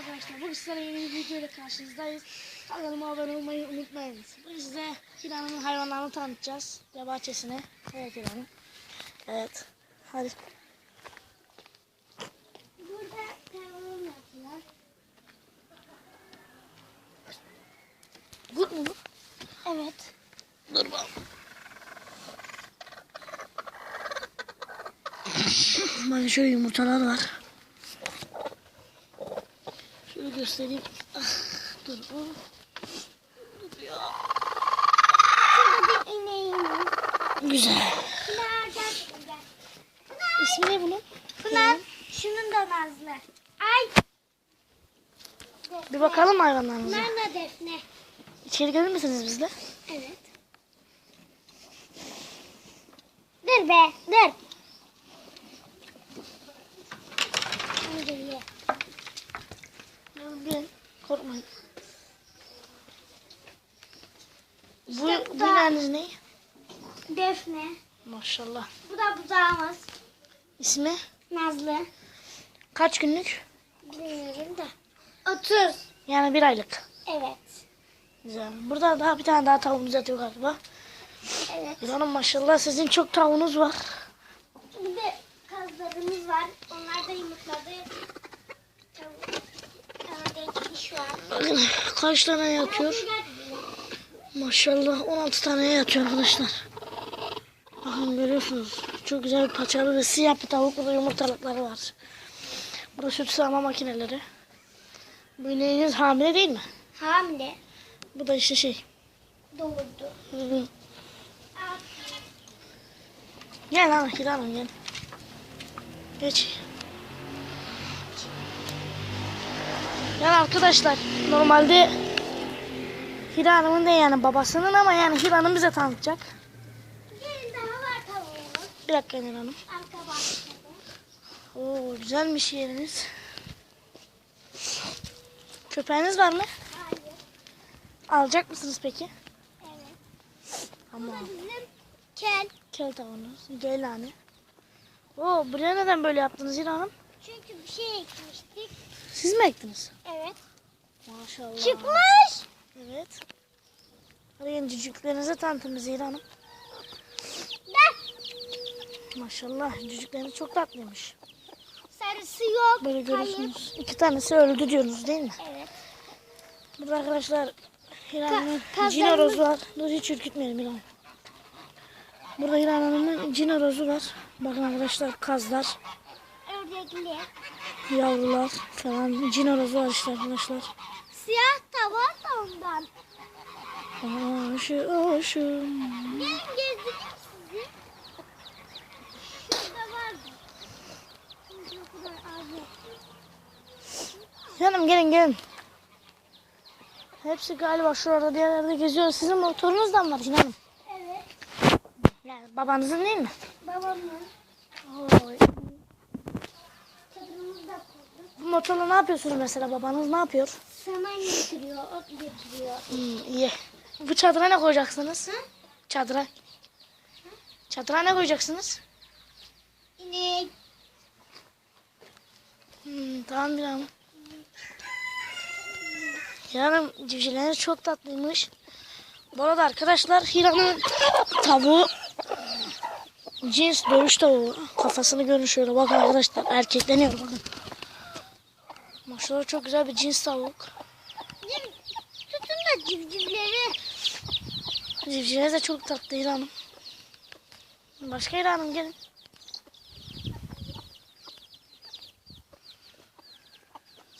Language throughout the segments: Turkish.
arkadaşlar. Bugün sizlerle yeni bir video ile karşınızdayız. Kanalıma abone olmayı unutmayınız. Bugün size Hiran'ın hayvanlarını tanıtacağız. Ve bahçesini. Evet Hiran'ın. Evet. Hadi. Burada tavuğum yapıyor. Good mu? Evet. Dur bakalım. Bak şöyle yumurtalar var. Şöyle göstereyim. Ah, dur. ya. Güzel. Nereden gel. İsmi ne bunun? Pınar. Şunun da Nazlı. Ay. Bir bakalım hayvanlarımıza. Bunlar da Defne. İçeri gelir misiniz bizle? Evet. Dur be. Dur. Hadi ye. Gelin. Korkmayın. Bu, İşte ileriniz ne? Defne. Maşallah. Bu da buzağımız. İsmi? Nazlı. Kaç günlük? Bilmiyorum da. 30. Yani bir aylık. Evet. Güzel. Burada daha bir tane daha tavuğumuz yatıyor galiba. Evet. İnanın maşallah sizin çok tavuğunuz var. Bir de kazlarımız var. Onlar da yumurtladı. Tavuk. Ama denk var. Bakın kaç tane yatıyor. Maşallah 16 tane yatıyor arkadaşlar. Bakın görüyorsunuz. Çok güzel bir paçalı ve siyah bir tavuk. Burada yumurtalıkları var. Burada süt sağma makineleri. Bu ineğiniz hamile değil mi? Hamile. Bu da işte şey. Doğurdu. Hı hı. Gel lan Hira Hanım gel. Geç. Yani arkadaşlar normalde Hira Hanım'ın değil yani babasının ama yani Hira Hanım bize tanıtacak. Bir daha var tavuğumuz. Bir dakika Hira Hanım. Arka bahçede. Oo güzelmiş yeriniz. Köpeğiniz var mı? Hayır. Alacak mısınız peki? Evet. Da bizim kel. Kel tavuğunuz. Geylani. Oo buraya neden böyle yaptınız Hira Hanım? Çünkü bir şey ekmiştik. Siz mi ektiniz? Evet. Maşallah. Çıkmış. Evet. Gelin cücüklerinize bize İra Hanım. Maşallah cücükleriniz çok tatlıymış. Sarısı yok. Böyle görüyorsunuz. İki tanesi öldü diyorsunuz değil mi? Evet. Burada arkadaşlar İra Hanım'ın kazlarımız- cin horozu var. Dur hiç ürkütmeyelim Hanım. Burada İra Hanım'ın cin horozu var. Bakın arkadaşlar kazlar, Ördekli. yavrular falan. Cin horozu var işte arkadaşlar. Siyah da var da ondan. Aşı aşı. Gelin gezdireyim sizi. Şurada vardı. Canım gelin gelin. Hepsi galiba şurada diğerlerde geziyor. Sizin motorunuz da mı var İra Hanım? Evet. Yani babanızın değil mi? Babamın Oy. çadırımızı da. Bu motorla ne yapıyorsunuz mesela? Babanız ne yapıyor? Saman getiriyor, ot getiriyor. Hmm, iyi. Bu çadıra ne koyacaksınız? Çadıra. Çadıra ne koyacaksınız? İnek. Hmm, tamam bir an. Yani civcivleriniz çok tatlıymış. Bu arada arkadaşlar Hira'nın tavuğu cins dövüş tavuğu. Kafasını görün şöyle bakın arkadaşlar erkekleniyor bakın. Maşallah çok güzel bir cins tavuk. Tutun da civcivleri. Civcivleriniz de çok tatlı Hira Hanım. Başka Hira Hanım gelin.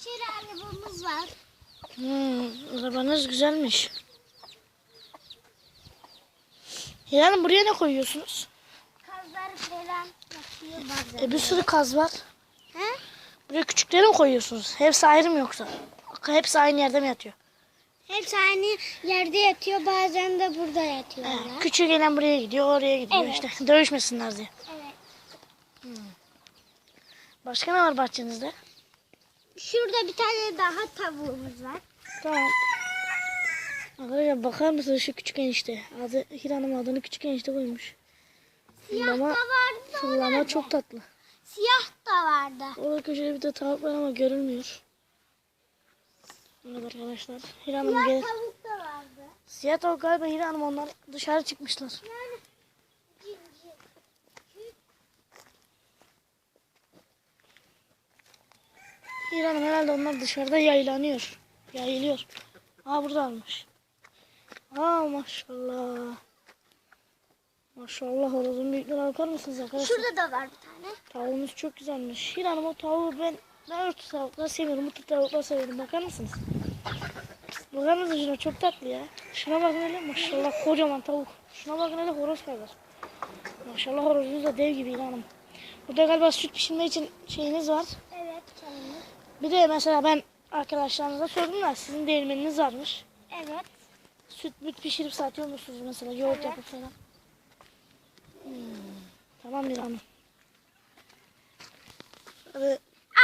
Şöyle arabamız var. Hmm, arabanız güzelmiş. Hanım buraya ne koyuyorsunuz? Kazlar falan yapıyor bazen. E bir sürü kaz var. Buraya küçükleri mi koyuyorsunuz? Hepsi ayrı mı yoksa? Hepsi aynı yerde mi yatıyor? Hepsi aynı yerde yatıyor bazen de burada yatıyorlar. küçüğü gelen buraya gidiyor, oraya gidiyor Evet. işte. Dövüşmesinler diye. Evet. Başka ne var bahçenizde? Şurada bir tane daha tavuğumuz var. Tamam. Arkadaşlar bakar mısınız şu küçük enişte? Adı, Hira Hanım adını küçük enişte koymuş. Siyah Ama da vardı. Fırlama çok tatlı. Siyah da vardı. Orada köşede bir de tavuk var ama görünmüyor. arkadaşlar. Hiran'ım Siyah gel. tavuk da vardı. Siyah tavuk galiba Hiran'ım onlar dışarı çıkmışlar. Yani cincir. Hiran'ım herhalde onlar dışarıda yaylanıyor. Yayılıyor. Aa burada almış. Aa maşallah. Maşallah horozun büyüklüğüne bakar mısınız arkadaşlar? Şurada da var bir tane. Tavuğumuz çok güzelmiş. Hiran'ım o tavuğu ben ben örtü tavukları seviyorum. Mutlu tavukları seviyorum. Bakar mısınız? Bakar mısınız şuna çok tatlı ya. Şuna bakın hele maşallah kocaman tavuk. Şuna bakın hele horoz kadar. Maşallah horozunuz da dev gibi Hiran'ım. Burada galiba süt pişirme için şeyiniz var. Evet canım. Bir de mesela ben arkadaşlarınıza sordum da sizin değirmeniniz varmış. Evet. Süt müt pişirip satıyor musunuz mesela yoğurt Evet. yapıp falan. Hmm. Tamam Hiran'ım. Hadi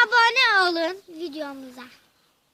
Abone olun videomuza.